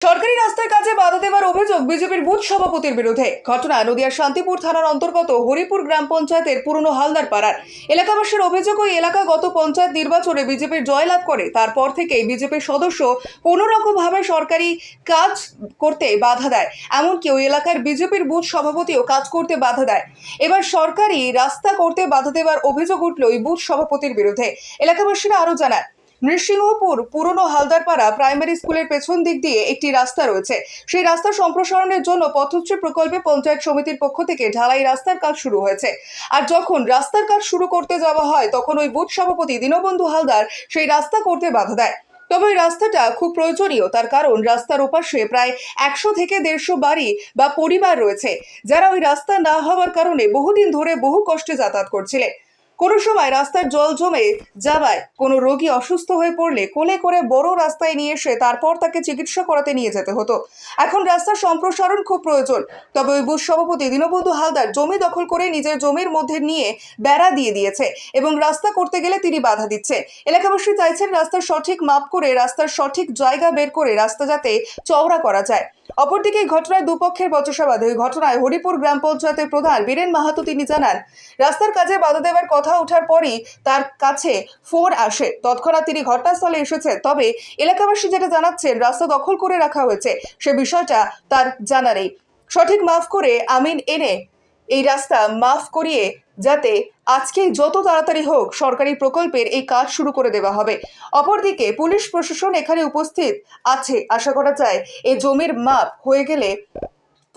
সরকারি রাস্তার কাজে বাধা দেওয়ার অভিযোগ বিজেপির বুথ সভাপতির বিরুদ্ধে। ঘটনা নদিয়ার শান্তিপুর থানার অন্তর্গত হরিপুর গ্রাম পঞ্চায়েতের পুরনো হালদার পাড়ার এলাকাবাসীর অভিযোগ ওই এলাকা গত পঞ্চায়েত নির্বাচনে বিজেপির জয়লাভ করে। তারপর থেকেই বিজেপির সদস্য কোনো রকমভাবে সরকারি কাজ করতে বাধা দেয়, এমনকি ওই এলাকার বিজেপির বুথ সভাপতিও কাজ করতে বাধা দেয়। এবার সরকারি রাস্তা করতে বাধা দেওয়ার অভিযোগ উঠল ওই বুথ সভাপতির বিরুদ্ধে। এলাকাবাসীরা আরও জানায় নৃসিংহপুর পুরনো হালদারপাড়া প্রাইমারি স্কুলের পেছন দিক দিয়ে একটি রাস্তা রয়েছে। সেই রাস্তা সম্প্রসারণের জন্য পথশ্রী প্রকল্পে পঞ্চায়েত সমিতির পক্ষ থেকে ঢালাই রাস্তার কাজ শুরু হয়েছে। আর যখন রাস্তার কাজ শুরু করতে যাওয়া হয়, তখন ওই বুথ সভাপতি দীনবন্ধু হালদার সেই রাস্তা করতে বাধা দেয়। তবে ওই রাস্তাটা খুব প্রয়োজনীয়, তার কারণ রাস্তার ওপাশে প্রায় একশো থেকে দেড়শো বাড়ি বা পরিবার রয়েছে। যারা ওই রাস্তা না হওয়ার কারণে বহুদিন ধরে বহু কষ্টে যাতায়াত করছিলেন। কোনো সময় রাস্তার জল জমে যাওয়ায় কোনো রোগী অসুস্থ হয়ে পড়লে কোলে করে বড় রাস্তায় নিয়ে এসে তারপর তাকে চিকিৎসা করাতে নিয়ে যেতে হতো। এখন রাস্তার সম্প্রসারণ খুব প্রয়োজন। তবে ওই বুথ সভাপতি দীনবন্ধু হালদার জমি দখল করে নিজের জমির মধ্যে নিয়ে বেড়া দিয়ে দিয়েছে এবং রাস্তা করতে গেলে তিনি বাধা দিচ্ছে। এলাকাবাসী চাইছেন রাস্তার সঠিক মাপ করে রাস্তার সঠিক জায়গা বের করে রাস্তা যাতে চওড়া করা যায়। অপরদিকে এই ঘটনায় দুপক্ষের বচসা বাধে ঘটনায় হরিপুর গ্রাম পঞ্চায়েতের প্রধান বীরেন মাহাতো তিনি জানান, রাস্তার কাজে বাধা দেওয়ার কথা ওঠার পরই তার কাছে ফোন আসে। তৎক্ষণাৎ তিনি ঘটনাস্থলে এসেছে তবে এলাকাবাসী যেটা জানাচ্ছেন, রাস্তা দখল করে রাখা হয়েছে। সে বিষয়টা তার জানা নেই। সঠিক মাফ করে আমিন এনে এই রাস্তা মাফ করিয়ে যাতে আজকে যত তাড়াতাড়ি হোক সরকারি প্রকল্পের এই কাজ শুরু করে দেওয়া হবে। অপরদিকে পুলিশ প্রশাসন এখানে উপস্থিত আছে। আশা করা যায় এই জমির মাপ হয়ে গেলে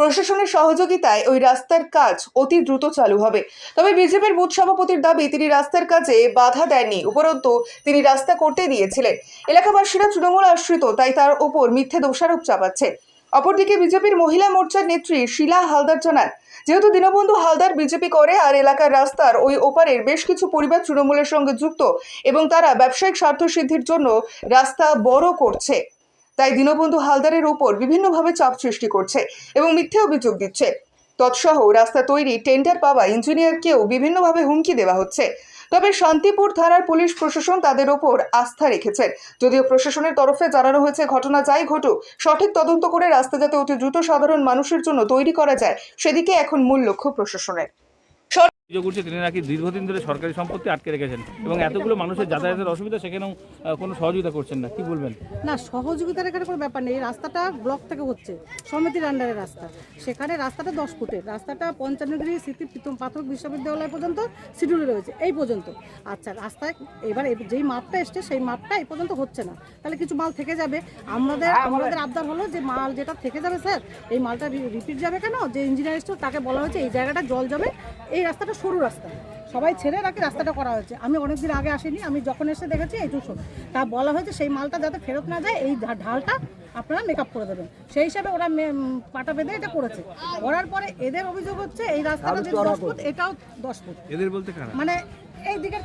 প্রশাসনের সহযোগিতায় ওই রাস্তার কাজ অতি দ্রুত চালু হবে। তবে বিজেপির বুথ সভাপতির দাবি, তিনি রাস্তার কাজে বাধা দেননি, উপরন্তু তিনি রাস্তা করতে দিয়েছিলেন। এলাকাবাসীরা তৃণমূল আশ্রিত, তাই তার ওপর মিথ্যে দোষারোপ চাপাচ্ছে। অপরদিকে বিজেপির মহিলা মোর্চার নেত্রী শিলা হালদার জানান, যেহেতু দীনবন্ধু হালদার বিজেপি করে, আর এলাকার রাস্তার ওই ওপারের বেশ কিছু পরিবার তৃণমূলের সঙ্গে যুক্ত এবং তারা ব্যবসায়িক স্বার্থ সিদ্ধির জন্য রাস্তা বড় করছে। তাই দীনবন্ধু হালদারের উপর বিভিন্নভাবে চাপ সৃষ্টি করছে এবং মিথ্যে অভিযোগ দিচ্ছে। তৎসহ রাস্তা তৈরি টেন্ডার পাওয়া ইঞ্জিনিয়ারকেও বিভিন্নভাবে হুমকি দেওয়া হচ্ছে। তবে শান্তিপুর থানার পুলিশ প্রশাসন তাদের ওপর আস্থা রেখেছেন যদিও প্রশাসনের তরফে জানানো হয়েছে, ঘটনা যাই ঘটুক, সঠিক তদন্ত করে রাস্তা যাতে অতি দ্রুত সাধারণ মানুষের জন্য তৈরি করা যায়, সেদিকে এখন মূল লক্ষ্য প্রশাসনের। অভিযোগ উঠছে তিনি নাকি দীর্ঘদিন ধরে সরকারি সম্পত্তি আটকে রেখেছেন। এবং এতগুলো মানুষের যাতায়াতের অসুবিধা সেখানেও কোনো সহযোগিতা করছেন না। কি বলবেন? না সহযোগিতার এখানে কোনো ব্যাপার নেই। এই রাস্তাটা ব্লক থেকে হচ্ছে সমিতির আন্ডারে রাস্তা। সেখানে রাস্তাটা দশ ফুটের। রাস্তাটা পঞ্চান্নগিরি স্মৃতি প্রীতম প্রাথমিক বিশ্ববিদ্যালয় পর্যন্ত শিডিউলে রয়েছে এই পর্যন্ত। আচ্ছা রাস্তায় এবার যেই মাপটা এসছে সেই মাপটা এই পর্যন্ত হচ্ছে না। তাহলে কিছু মাল থেকে যাবে। আমাদের আমাদের আবদার হলো যে মাল যেটা থেকে যাবে স্যার এই মালটা রিপিট যাবে কেন? যে ইঞ্জিনিয়ার এসছে তাকে বলা হয়েছে এই জায়গাটা জল যাবে এই রাস্তাটা সরু রাস্তা। সবাই ছেড়ে রাখি রাস্তাটা করা হয়েছে। আমি অনেকদিন আগে আসিনি আমি যখন এসে দেখেছি এইটুকু সরু। তা বলা হয়েছে সেই মালটা যাতে ফেরত না যায় এই ঢালটা আপনারা মেকআপ করে দেবেন। সেই হিসাবে ওরা মে- পাটা বেঁধে এটা করেছে। করার পরে এদের অভিযোগ হচ্ছে এই রাস্তাটা যে দশ ফুট এটাও দশ ফুট। এদের বলতে মানে এই দিকের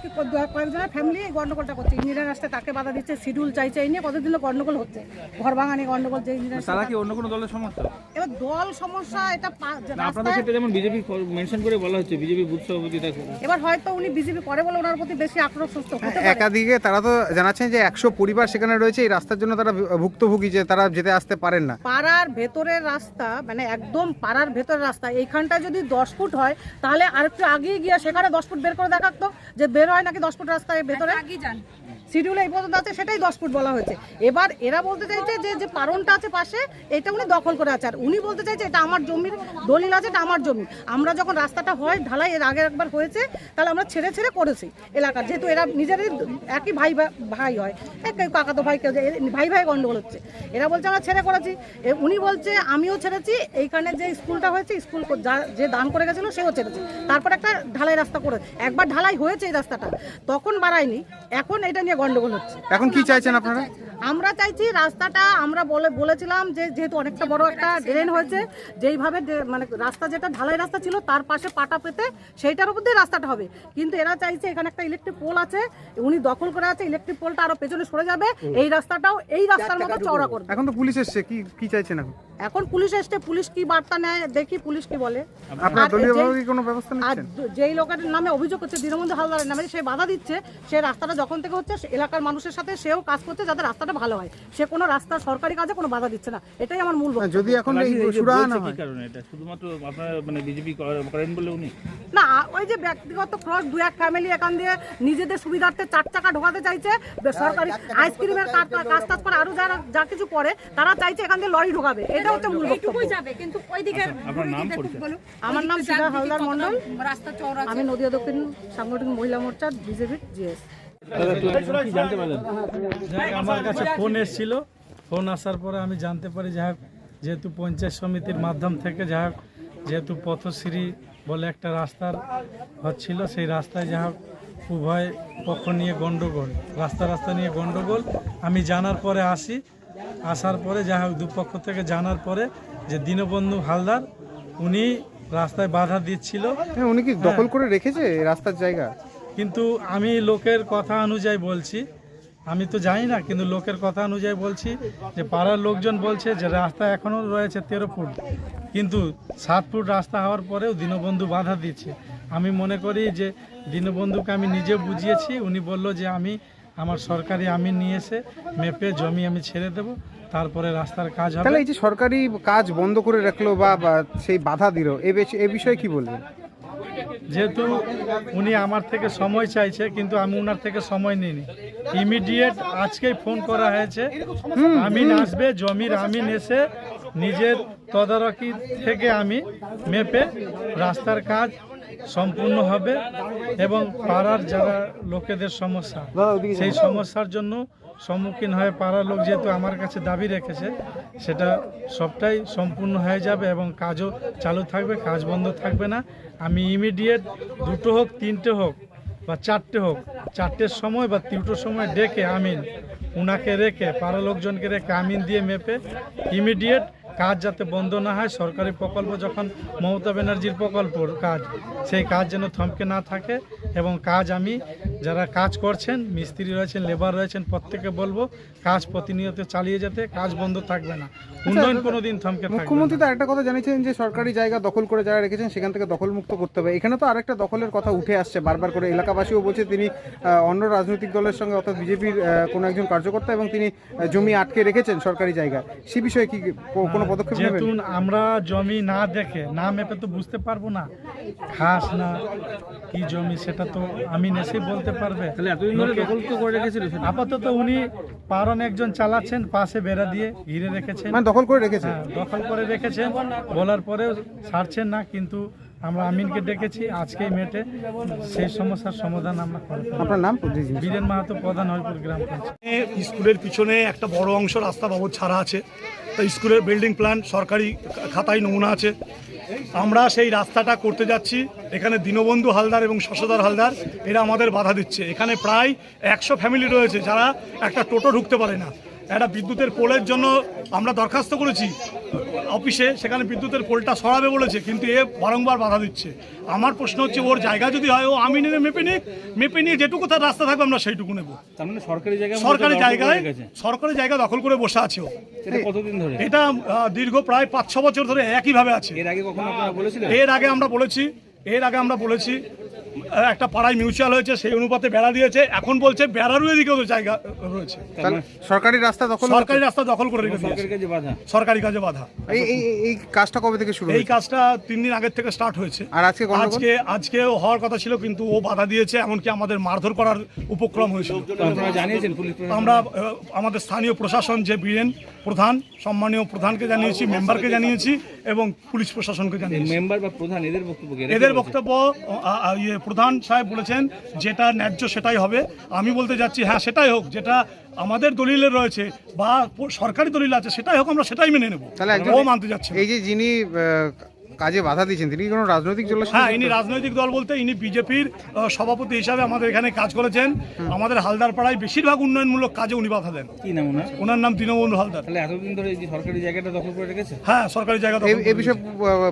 কয়েকজনের ফ্যামিলি এই গন্ডগোলটা করছে। ইঞ্জিনিয়ার আসতে তাকে বাধা দিচ্ছে শিডিউল চাই চাই নিয়ে কতদিন গন্ডগোল হচ্ছে। ঘর ভাঙানি গন্ডগোল যে ইঞ্জিনিয়ার তারা কি অন্য কোনো দলের সমর্থক? এবার দল সমস্যা এটা আপনাদের ক্ষেত্রে যেমন বিজেপি মেনশন করে বলা হচ্ছে বিজেপি বুথ সভাপতি তাকে। এবার হয়তো উনি বিজেপি করে বলে ওনার প্রতি বেশি আক্রোশ সুস্থ একাদিকে তারা তো জানাচ্ছেন যে একশো পরিবার সেখানে রয়েছে এই রাস্তার জন্য তারা ভুক্তভোগী যে তারা যেতে আসতে পারেন না। পাড়ার ভেতরের রাস্তা মানে একদম পাড়ার ভেতরের রাস্তা এইখানটা যদি দশ ফুট হয় তাহলে আরেকটু আগিয়ে গিয়ে সেখানে দশ ফুট বের করে দেখাতো যে বের হয় নাকি দশ ফুট রাস্তায় ভেতরে? শিডিউল এই পর্যন্ত আছে, সেটাই দশ ফুট বলা হয়েছে। এবার এরা বলতে চাইছে যে যে পারনটা আছে পাশে, এটা উনি দখল করে আছে। আর উনি বলতে চাইছে, এটা আমার জমির দলিল আছে, এটা আমার জমি। আমরা যখন রাস্তাটা হয়, ঢালাই এর আগে একবার হয়েছে, তাহলে আমরা ছেড়ে ছেড়ে করেছি এলাকার যেহেতু এরা নিজেরই একই ভাই ভাই হয়, এক কাকা তো ভাই কেউ ভাই ভাই গন্ডগোল হচ্ছে। এরা বলছে, আমরা ছেড়ে করেছি। উনি বলছে, আমিও ছেড়েছি, এইখানে যে স্কুলটা হয়েছে, স্কুল যা- যে দান করে গেছিল, সেও ছেড়েছে। তারপর একটা ঢালাই রাস্তা করে একবার ঢালাই হয়েছে এই রাস্তাটা, তখন বাড়ায়নি, এখন এটা নিয়ে গন্ডগোল হচ্ছে। এখন কি চাইছেন আপনারা? আমরা চাইছি রাস্তাটা আমরা বলে বলেছিলাম যে যেহেতু অনেকটা বড় একটা ড্রেন হয়েছে যেইভাবে মানে রাস্তা যেটা ঢালাই রাস্তা ছিল তার পাশে পাটা পেতে সেইটার উপর দিয়ে রাস্তাটা হবে। কিন্তু এরা চাইছে এখানে একটা ইলেকট্রিক পোল আছে উনি দখল করে আছে ইলেকট্রিক পোলটা আরও পেছনে সরে যাবে এই রাস্তাটাও এই রাস্তার মতো চওড়া করবে। এখন তো পুলিশ এসছে কি কি চাইছেন এখন? এখন পুলিশ এসছে পুলিশ কি বার্তা নেয় দেখি পুলিশ কি বলে। আর যেই- কোনো ব্যবস্থা যেই লোকের নামে অভিযোগ করছে দীনবন্ধু হালদারের নামে সে বাধা দিচ্ছে সে রাস্তাটা যখন থেকে হচ্ছে সে এলাকার মানুষের সাথে সেও কাজ করছে যাতে রাস্তা রাস্তাটা ভালো হয়। সে কোনো রাস্তা সরকারি কাজে কোনো বাধা দিচ্ছে না। এটাই আমার মূল যদি এখন এই এই সুরাহা না হয়। কারণে এটা? শুধুমাত্র আপনারা মানে বিজেপি করেন বলে উনি? না ওই যে ব্যক্তিগত ক্রস দু এক ফ্যামিলি এখান দিয়ে নিজেদের সুবিধার্থে চার চাকা ঢোকাতে চাইছে সরকারি আইসক্রিমের কাজ কাজ টাজ করে আরও যারা যা কিছু করে তারা চাইছে এখান দিয়ে লরি ঢোকাবে। এটা হচ্ছে মূল বক্তব্য। যাবে কিন্তু ওই দিকের আপনার নাম পরিচয়। আমার নাম শিখা হালদার মন্ডল রাস্তা আমি নদিয়া দক্ষিণ সাংগঠনিক মহিলা মোর্চার বিজেপির জিএস জানতে পারলেন? আমার কাছে ফোন এসেছিল। ফোন আসার পরে আমি জানতে পারি হোক যেহেতু পঞ্চায়েত সমিতির মাধ্যম থেকে যাই হোক যেহেতু পথশ্রী বলে একটা রাস্তার হচ্ছিল সেই রাস্তায় হোক উভয় পক্ষ নিয়ে গণ্ডগোল রাস্তা রাস্তা নিয়ে গণ্ডগোল আমি জানার পরে আসি। আসার পরে যা হোক দুপক্ষ থেকে জানার পরে যে দীনবন্ধু হালদার উনি রাস্তায় বাধা দিচ্ছিল। হ্যাঁ, উনি কি দখল করে রেখেছে রাস্তার জায়গা? কিন্তু আমি লোকের কথা অনুযায়ী বলছি। আমি তো জানি না, কিন্তু লোকের কথা অনুযায়ী বলছি যে পাড়ার লোকজন বলছে যে রাস্তা এখনও রয়েছে তেরো ফুট। কিন্তু সাত ফুট রাস্তা হওয়ার পরেও দীনবন্ধু বাধা দিচ্ছে। আমি মনে করি যে দীনবন্ধুকে আমি নিজে বুঝিয়েছি। উনি বলল যে আমি, আমার সরকারি আমিন নিয়ে এসে মেপে জমি আমি ছেড়ে দেব, তারপরে রাস্তার কাজ হবে। তাহলে এই যে সরকারি কাজ বন্ধ করে রাখল বা সেই বাধা দিল এ বিষয়ে কি বলবেন? যেহেতু উনি আমার থেকে সময় চাইছে কিন্তু আমি ওনার থেকে সময় নিইনি। ইমিডিয়েট আজকেই ফোন করা হয়েছে। আমিন আসবে জমির আমিন এসে নিজের তদারকি থেকে আমি মেপে রাস্তার কাজ সম্পূর্ণ হবে এবং পাড়ার যারা লোকেদের সমস্যা সেই সমস্যার জন্য সম্মুখীন হয়ে পাড়ার লোক যেহেতু আমার কাছে দাবি রেখেছে, সেটা সবটাই সম্পূর্ণ হয়ে যাবে এবং কাজও চালু থাকবে, কাজ বন্ধ থাকবে না। আমি ইমিডিয়েট দুটো হোক, তিনটে হোক বা চারটে হোক, চারটের সময় বা তিনটোর সময় ডেকে আমিন, উনাকে রেখে পাড়া লোকজনকে রেখে আমিন দিয়ে মেপে ইমিডিয়েট কাজ যাতে বন্ধ না হয়। সরকারি প্রকল্প যখন মমতা ব্যানার্জির প্রকল্প কাজ, সেই কাজ যেন থমকে না থাকে এবং কাজ আমি যারা কাজ করছেন মিস্ত্রি রয়েছেন লেবার রয়েছেন প্রত্যেকে বলব কাজ প্রতিনিয়ত চালিয়ে যেতে কাজ বন্ধ থাকবে না। উন্নয়ন কোনোদিন থমকে থাকবে না। মুখ্যমন্ত্রী তো আরেকটা কথা জানিয়েছেন যে সরকারি জায়গা দখল করে যারা রেখেছেন সেখান থেকে দখল মুক্ত করতে হবে। এখানে তো আরেকটা দখলের কথা উঠে আসছে বারবার করে। এলাকাবাসীও বলছে তিনি অন্য রাজনৈতিক দলের সঙ্গে অর্থাৎ বিজেপির কোনো একজন কার্যকর্তা এবং তিনি জমি আটকে রেখেছেন সরকারি জায়গায়। সে বিষয়ে কি কোনো পদক্ষেপ নেবেন? আমরা জমি না দেখে না মেপে তো বুঝতে পারব না। খাস না কি জমি সেটা তো আমি নেসেই বলতে পারবে? তাহলে এতদিন ধরে দখল তো করে রেখেছিল আপাতত উনি পারন একজন চালাচ্ছেন পাশে বেড়া দিয়ে ঘিরে রেখেছেন। মানে দখল করে রেখেছেন? হ্যাঁ দখল করে রেখেছেন। বলার পরেও ছাড়ছেন না কিন্তু আমরা আমিনকে ডেকেছি আজকেই মেটে সেই সমস্যার সমাধান আমরা আপনার নাম বীরেন মাহাতো প্রধান হরিপুর গ্রাম স্কুলের পিছনে একটা বড় অংশ রাস্তা বাবদ ছাড়া আছে। তো স্কুলের বিল্ডিং প্ল্যান সরকারি খাতায় নমুনা আছে। আমরা সেই রাস্তাটা করতে যাচ্ছি। এখানে দীনবন্ধু হালদার এবং শশধর হালদার, এরা আমাদের বাধা দিচ্ছে। এখানে প্রায় একশো ফ্যামিলি রয়েছে যারা একটা টোটো ঢুকতে পারে না। একটা বিদ্যুতের পোলের জন্য আমরা দরখাস্ত করেছি অফিসে সেখানে বিদ্যুতের পোলটা সরাবে বলেছে কিন্তু এ বারংবার বাধা দিচ্ছে। আমার প্রশ্ন হচ্ছে ওর জায়গা যদি হয় ও আমি নিয়ে মেপে নিক মেপে নিয়ে যেটুকু তার রাস্তা থাকবে আমরা সেইটুকু নেব। মানে সরকারি জায়গা সরকারি জায়গায় সরকারি জায়গা দখল করে বসে আছে ও। এটা কতদিন ধরে? এটা দীর্ঘ প্রায় পাঁচ ছ বছর ধরে একইভাবে আছে। এর আগে কখনো আপনারা বলেছিলেন? এর আগে আমরা বলেছি এর আগে আমরা বলেছি একটা পাড়ায় মিউচুয়াল হয়েছে সেই অনুপাতে বেড়া দিয়েছে। এখন বলছে বেড়ারও এদিকেও জায়গা রয়েছে। সরকারি রাস্তা দখল সরকারি রাস্তা দখল করে রেখে দিয়েছে সরকারের কাছে বাধা সরকারি কাজে বাধা। এই কাজটা কবে থেকে শুরু এই কাজটা তিন দিন আগের থেকে স্টার্ট হয়েছে। আর আজকে আজকে আজকে হওয়ার কথা ছিল কিন্তু ও বাধা দিয়েছে এমনকি আমাদের মারধর করার উপক্রম হয়েছিল। জানিয়েছেন আমরা আমাদের স্থানীয় প্রশাসন যে বীরেন প্রধান সম্মানীয় প্রধানকে জানিয়েছি মেম্বারকে জানিয়েছি এবং পুলিশ প্রশাসনকে জানিয়েছি। মেম্বার বা প্রধান এদের বক্তব্য এদের বক্তব্য ইয়ে প্রধান সাহেব বলেছেন যেটা ন্যায্য সেটাই হবে। আমি বলতে যাচ্ছি হ্যাঁ সেটাই হোক যেটা আমাদের দলিলে রয়েছে বা সরকারি দলিল আছে সেটাই হোক আমরা সেটাই মেনে নেব। ও মানতে যাচ্ছে এই যে যিনি কাজে বাধা দিয়েছেন। তিনি কোনো রাজনৈতিক দলের হ্যাঁ ইনি রাজনৈতিক দল বলতে ইনি বিজেপির সভাপতি হিসাবে আমাদের এখানে কাজ করেছেন। আমাদের হালদার পাড়ায় বেশিরভাগ উন্নয়নমূলক কাজে উনি বাধা দেন। কি নাম ওনার? ওনার নাম দীনবন্ধু হালদার। তাহলে এতদিন ধরে এই সরকারি জায়গাটা দখল করে রেখেছে? হ্যাঁ সরকারি জায়গা দখল এই- বিষয়ে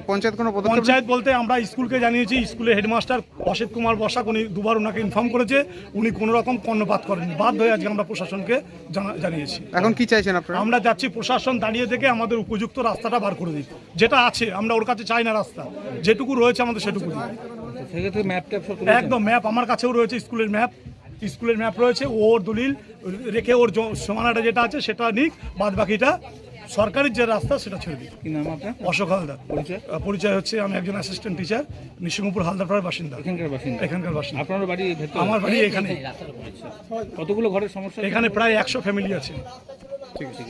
পঞ্চায়েত কোনো পদক্ষেপ পঞ্চায়েত বলতে আমরা স্কুলকে জানিয়েছি স্কুলের হেডমাস্টার অসিত কুমার বসাক উনি দুবার ওনাকে ইনফর্ম করেছে। উনি কোনো রকম কর্ণপাত করেননি। বাধ্য হয়ে আজকে আমরা প্রশাসনকে জানা- জানিয়েছি। এখন কি চাইছেন আপনারা? আমরা যাচ্ছি প্রশাসন দাঁড়িয়ে থেকে আমাদের উপযুক্ত রাস্তাটা বার করে দিই যেটা আছে আমরা ওর কাছে চাই না রাস্তা। যেটুকু রয়েছে আমাদের সেটুকু। দিই। একদম ম্যাপ আমার কাছেও রয়েছে স্কুলের ম্যাপ স্কুলের ম্যাপ রয়েছে ওর দলিল রেখে ওর সমানাটা যেটা আছে সেটা নিক বাদ বাকিটা সরকারের যে রাস্তা সেটা ছেড়ে দিক। কি নাম আপনার? অশোক হালদার। পরিচয়? পরিচয় হচ্ছে আমি একজন অ্যাসিস্ট্যান্ট টিচার নিশিংপুর হালদারপাড়ার বাসিন্দা। এখানকার বাসিন্দা? এখানকার বাসিন্দা। আপনারও বাড়ি আমার বাড়ি এখানে। কতগুলো ঘরের সমস্যা? এখানে প্রায় একশো ফ্যামিলি আছে ঠিক আছে।